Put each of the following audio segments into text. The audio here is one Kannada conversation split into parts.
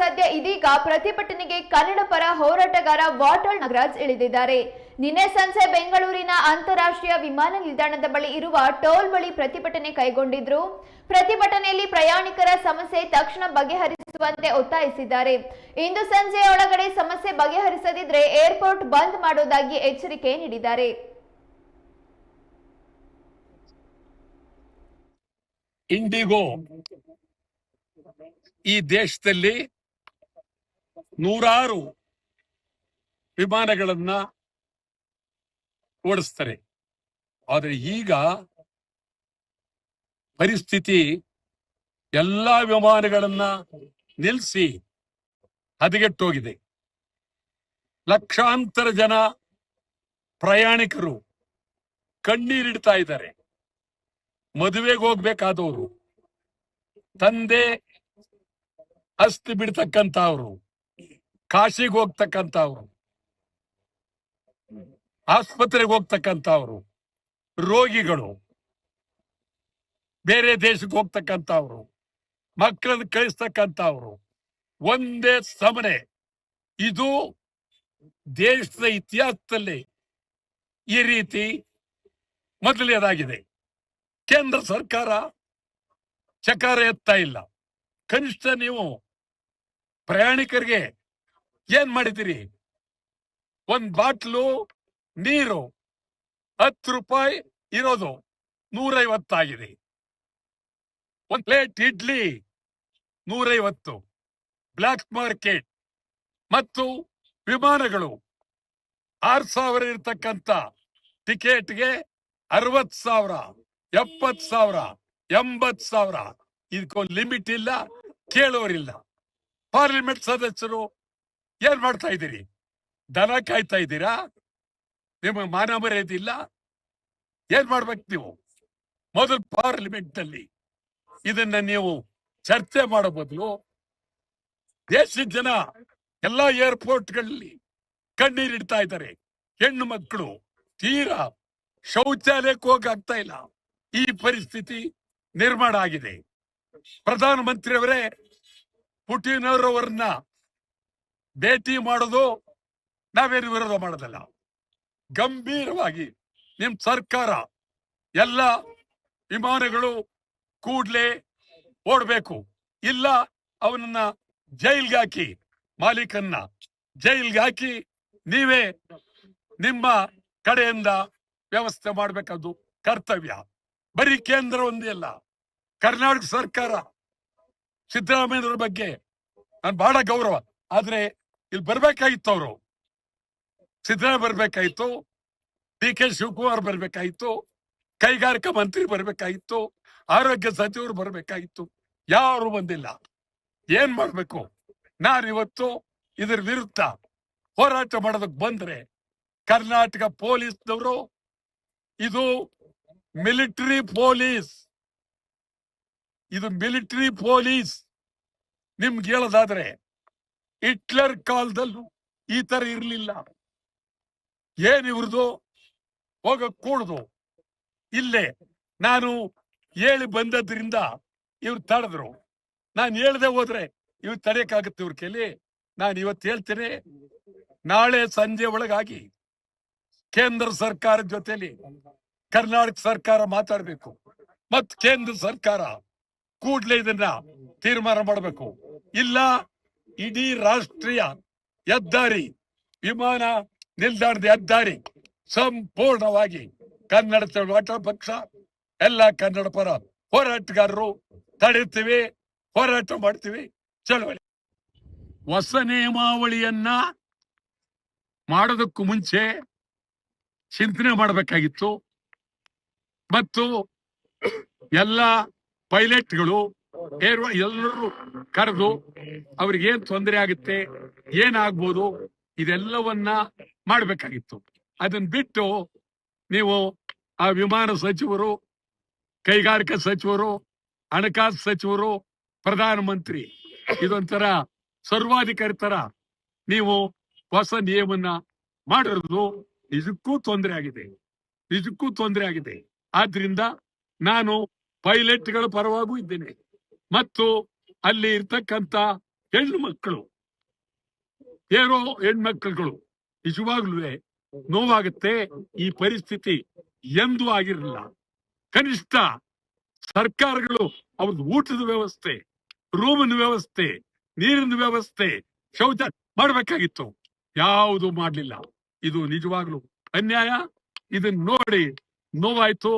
ಸದ್ಯ ಇದೀಗ ಪ್ರತಿಭಟನೆಗೆ ಕನ್ನಡ ಪರ ಹೋರಾಟಗಾರ ವಾಟಾಳ್ ನಾಗರಾಜ್ ಇಳಿದಿದ್ದಾರೆ. ನಿನ್ನೆ ಸಂಜೆ ಬೆಂಗಳೂರಿನ ಅಂತಾರಾಷ್ಟ್ರೀಯ ವಿಮಾನ ನಿಲ್ದಾಣದ ಬಳಿ ಇರುವ ಟೋಲ್ ಬಳಿ ಪ್ರತಿಭಟನೆ ಕೈಗೊಂಡಿದ್ರು. ಪ್ರತಿಭಟನೆಯಲ್ಲಿ ಪ್ರಯಾಣಿಕರ ಸಮಸ್ಯೆ ತಕ್ಷಣ ಬಗೆಹರಿಸುವಂತೆ ಒತ್ತಾಯಿಸಿದ್ದಾರೆ. ಇಂದು ಸಂಜೆ ಒಳಗಡೆ ಸಮಸ್ಯೆ ಬಗೆಹರಿಸದಿದ್ರೆ ಏರ್ಪೋರ್ಟ್ ಬಂದ್ ಮಾಡುವುದಾಗಿ ಎಚ್ಚರಿಕೆ ನೀಡಿದ್ದಾರೆ. ಇಂಡಿಗೋ ಈ ದೇಶದಲ್ಲಿ ನೂರಾರು ವಿಮಾನಗಳನ್ನ ಓಡಿಸ್ತಾರೆ. ಆದರೆ ಈಗ ಪರಿಸ್ಥಿತಿ ಎಲ್ಲಾ ವಿಮಾನಗಳನ್ನ ನಿಲ್ಲಿಸಿ ಹದಗೆಟ್ಟೋಗಿದೆ. ಲಕ್ಷಾಂತರ ಜನ ಪ್ರಯಾಣಿಕರು ಕಣ್ಣೀರಿಡ್ತಾ ಇದ್ದಾರೆ. ಮದುವೆಗೆ ಹೋಗ್ಬೇಕಾದವರು, ತಂದೆ ಅಸ್ತಿ ಬಿಡ್ತಕ್ಕಂಥವ್ರು. ಕಾಶಿಗೆ ಹೋಗ್ತಕ್ಕಂಥವ್ರು, ಆಸ್ಪತ್ರೆಗೆ ಹೋಗ್ತಕ್ಕಂಥವ್ರು, ರೋಗಿಗಳು, ಬೇರೆ ದೇಶಕ್ಕೆ ಹೋಗ್ತಕ್ಕಂಥವ್ರು ಮಕ್ಕಳನ್ನ ಕಳಿಸ್ತಕ್ಕಂಥವ್ರು, ಒಂದೇ ಸಮನೆ. ಇದು ದೇಶದ ಇತಿಹಾಸದಲ್ಲಿ ಈ ರೀತಿ ಮೊದಲನೇದಾಗಿದೆ. ಕೇಂದ್ರ ಸರ್ಕಾರ ಚಕಾರ ಎತ್ತಾ ಇಲ್ಲ. ಕನಿಷ್ಠ ನೀವು ಪ್ರಯಾಣಿಕರಿಗೆ ಏನ್ ಮಾಡಿದಿರಿ ಒಂದ್ ಬಾಟ್ಲು ನೀರು ಹತ್ತು ರೂಪಾಯಿ ಇರೋದು ನೂರೈವತ್ತಾಗಿದೆ. ಒಂದ್ ಪ್ಲೇಟ್ ಇಡ್ಲಿ ನೂರೈವತ್ತು. Black market. ಮತ್ತು ವಿಮಾನಗಳು. ಆರ್ ಸಾವಿರ ಇರ್ತಕ್ಕಂಥ ಟಿಕೆಟ್ಗೆ ಅರವತ್ ಸಾವಿರ ಎಪ್ಪತ್ ಸಾವಿರ ಎಂಬತ್ ಸಾವಿರ. ಇದಕ್ಕೊಂದು ಲಿಮಿಟ್ ಇಲ್ಲ, ಕೇಳೋರಿಲ್ಲ. ಪಾರ್ಲಿಮೆಂಟ್ ಸದಸ್ಯರು ಏನ್ ಮಾಡ್ತಾ ಇದ್ದೀರಿ? ದನ ಕಾಯ್ತಾ ಇದ್ದೀರಾ? ನಿಮಗೆ ಮಾನ ಮರ್ಯಾದಿಲ್ಲ ಏನ್ ಮಾಡ್ಬೇಕು ನೀವು? ಮೊದಲು ಪಾರ್ಲಿಮೆಂಟ್ ಅಲ್ಲಿ ಇದನ್ನ ನೀವು ಚರ್ಚೆ ಮಾಡೋ ಬದಲು ದೇಶದ ಜನ ಎಲ್ಲಾ ಏರ್ಪೋರ್ಟ್ಗಳಲ್ಲಿ ಕಣ್ಣೀರಿಡ್ತಾ ಇದ್ದಾರೆ. ಹೆಣ್ಣು ಮಕ್ಕಳು ತೀರಾ ಶೌಚಾಲಯಕ್ಕೆ ಹೋಗಾಗ್ತಾ ಇಲ್ಲ. ಈ ಪರಿಸ್ಥಿತಿ ನಿರ್ಮಾಣ ಆಗಿದೆ. ಪ್ರಧಾನಮಂತ್ರಿಯವರೇ ಪುಟಿನ್ ಅವರವರನ್ನ ಭೇಟಿ ಮಾಡೋದು ನಾವೇನು ವಿರೋಧ ಮಾಡೋದಲ್ಲ. ಗಂಭೀರವಾಗಿ ನಿಮ್ ಸರ್ಕಾರ ಎಲ್ಲ ವಿಮಾನಗಳು ಕೂಡ್ಲೆ ಓಡ್ಬೇಕು. ಇಲ್ಲ ಅವನನ್ನ ಜೈಲ್ಗೆ ಹಾಕಿ, ಮಾಲೀಕನ್ನ ಜೈಲ್ಗೆ ಹಾಕಿ ನೀವೇ ನಿಮ್ಮ ಕಡೆಯಿಂದ ವ್ಯವಸ್ಥೆ ಮಾಡ್ಬೇಕಾದ್ದು ಕರ್ತವ್ಯ. ಬರೀ ಕೇಂದ್ರ ಒಂದೇ ಅಲ್ಲ, ಕರ್ನಾಟಕ ಸರ್ಕಾರ ಸಿದ್ದರಾಮಯ್ಯನವರ ಬಗ್ಗೆ ನಾನು ಬಹಳ ಗೌರವ. ಆದ್ರೆ ಇಲ್ಲಿ ಬರ್ಬೇಕಾಗಿತ್ತು ಅವರು. ಸಿದ್ದರಾಮಯ್ಯ ಬರ್ಬೇಕಾಯ್ತು ಡಿ ಕೆ ಶಿವಕುಮಾರ್ ಬರ್ಬೇಕಾಯ್ತು ಕೈಗಾರಿಕಾ ಮಂತ್ರಿ ಬರ್ಬೇಕಾಗಿತ್ತು, ಆರೋಗ್ಯ ಸಚಿವರು ಬರ್ಬೇಕಾಗಿತ್ತು. ಯಾರು ಬಂದಿಲ್ಲ. ಏನ್ ಮಾಡ್ಬೇಕು? ನಾನು ಇವತ್ತು ಇದ್ರ ವಿರುದ್ಧ ಹೋರಾಟ ಮಾಡೋದಕ್ಕೆ ಬಂದ್ರೆ ಕರ್ನಾಟಕ ಪೊಲೀಸ್ನವರು, ಇದು ಮಿಲಿಟರಿ ಪೊಲೀಸ್. ಇದು ಮಿಲಿಟರಿ ಪೊಲೀಸ್. ನಿಮ್ಗೆ ಹೇಳೋದಾದ್ರೆ ಹಿಟ್ಲರ್ ಕಾಲದಲ್ಲೂ ಈ ತರ ಇರ್ಲಿಲ್ಲ. ಏನ್ ಇವ್ರದು? ಹೋಗ ಕೂಡುದು. ಇಲ್ಲೇ. ನಾನು ಹೇಳಿ ಬಂದದ್ರಿಂದ ಇವ್ರು ತಡೆದ್ರು. ನಾನು ಹೇಳ್ದೆ ಹೋದ್ರೆ ಇವ್ ತಡೆಯಕ್ಕಾಗತ್ತೆ ಇವ್ರ ಕೇಳಿ. ನಾನು ಇವತ್ತು ಹೇಳ್ತೇನೆ, ನಾಳೆ ಸಂಜೆ ಒಳಗಾಗಿ ಕೇಂದ್ರ ಸರ್ಕಾರದ ಜೊತೆಲಿ ಕರ್ನಾಟಕ ಸರ್ಕಾರ ಮಾತಾಡ್ಬೇಕು. ಮತ್ ಕೇಂದ್ರ ಸರ್ಕಾರ ಕೂಡ್ಲೆ ಇದನ್ನ ತೀರ್ಮಾನ ಮಾಡಬೇಕು. ಇಲ್ಲ ಇಡೀ ರಾಷ್ಟ್ರೀಯ ಹೆದ್ದಾರಿ, ವಿಮಾನ ನಿಲ್ದಾಣದ ಹೆದ್ದಾರಿ ಸಂಪೂರ್ಣವಾಗಿ ಕನ್ನಡ ಚಳವಟ ಪಕ್ಷ, ಎಲ್ಲ ಕನ್ನಡ ಪರ ಹೋರಾಟಗಾರರು ತಡೀತೀವಿ ಹೋರಾಟ ಮಾಡ್ತೀವಿ ಚಳವಳಿ. ಹೊಸ ನಿಯಮಾವಳಿಯನ್ನ ಮಾಡೋದಕ್ಕೂ ಮುಂಚೆ ಚಿಂತನೆ ಮಾಡಬೇಕಾಗಿತ್ತು. ಮತ್ತು ಎಲ್ಲ ಪೈಲಟ್ಗಳು ಏರ್ ಎಲ್ಲರೂ ಕರೆದು ಅವ್ರಿಗೆ ಏನ್ ತೊಂದರೆ ಆಗುತ್ತೆ, ಏನಾಗ್ಬೋದು, ಇದೆಲ್ಲವನ್ನ ಮಾಡ್ಬೇಕಾಗಿತ್ತು. ಅದನ್ನ ಬಿಟ್ಟು ನೀವು ಆ ವಿಮಾನ ಸಚಿವರು, ಕೈಗಾರಿಕಾ ಸಚಿವರು, ಹಣಕಾಸು ಸಚಿವರು, ಪ್ರಧಾನಮಂತ್ರಿ, ಇದೊಂಥರ ಸರ್ವಾಧಿಕಾರಿ ತರ ನೀವು ಹೊಸ ನಿಯಮನ ಮಾಡಿರೋದು ನಿಜಕ್ಕೂ ತೊಂದರೆ ಆಗಿದೆ. ನಿಜಕ್ಕೂ ತೊಂದರೆ ಆಗಿದೆ. ಆದ್ರಿಂದ ನಾನು ಪೈಲಟ್ಗಳ ಪರವಾಗೂ ಇದ್ದೇನೆ. ಮತ್ತು ಅಲ್ಲಿ ಇರ್ತಕ್ಕಂತ ಹೆಣ್ಣು ಮಕ್ಕಳು ಏನೋ ಹೆಣ್ಮಕ್ಳುಗಳು ನಿಜವಾಗ್ಲೂ ನೋವಾಗುತ್ತೆ. ಈ ಪರಿಸ್ಥಿತಿ ಎಂದೂ ಆಗಿರಲಿಲ್ಲ. ಕನಿಷ್ಠ ಸರ್ಕಾರಗಳು ಅವ್ರದ್ದು ಊಟದ ವ್ಯವಸ್ಥೆ ರೂಮಿನ ವ್ಯವಸ್ಥೆ ನೀರಿನ ವ್ಯವಸ್ಥೆ ಶೌಚ ಮಾಡಬೇಕಾಗಿತ್ತು. ಯಾವುದು ಮಾಡಲಿಲ್ಲ. ಇದು ನಿಜವಾಗ್ಲು ಅನ್ಯಾಯ. ಇದನ್ನ ನೋಡಿ ನೋವಾಯ್ತು.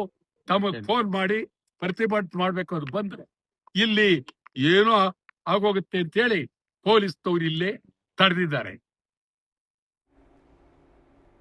ತಮಗ್ ಫೋನ್ ಮಾಡಿ ಪ್ರತಿಭಟನೆ ಮಾಡ್ಬೇಕು ಅದು ಬಂದ್ರೆ ಇಲ್ಲಿ ಏನೋ ಆಗೋಗುತ್ತೆ ಅಂತೇಳಿ ಪೊಲೀಸ್ನವ್ರು ಇಲ್ಲೇ ತಡೆದಿದ್ದಾರೆ.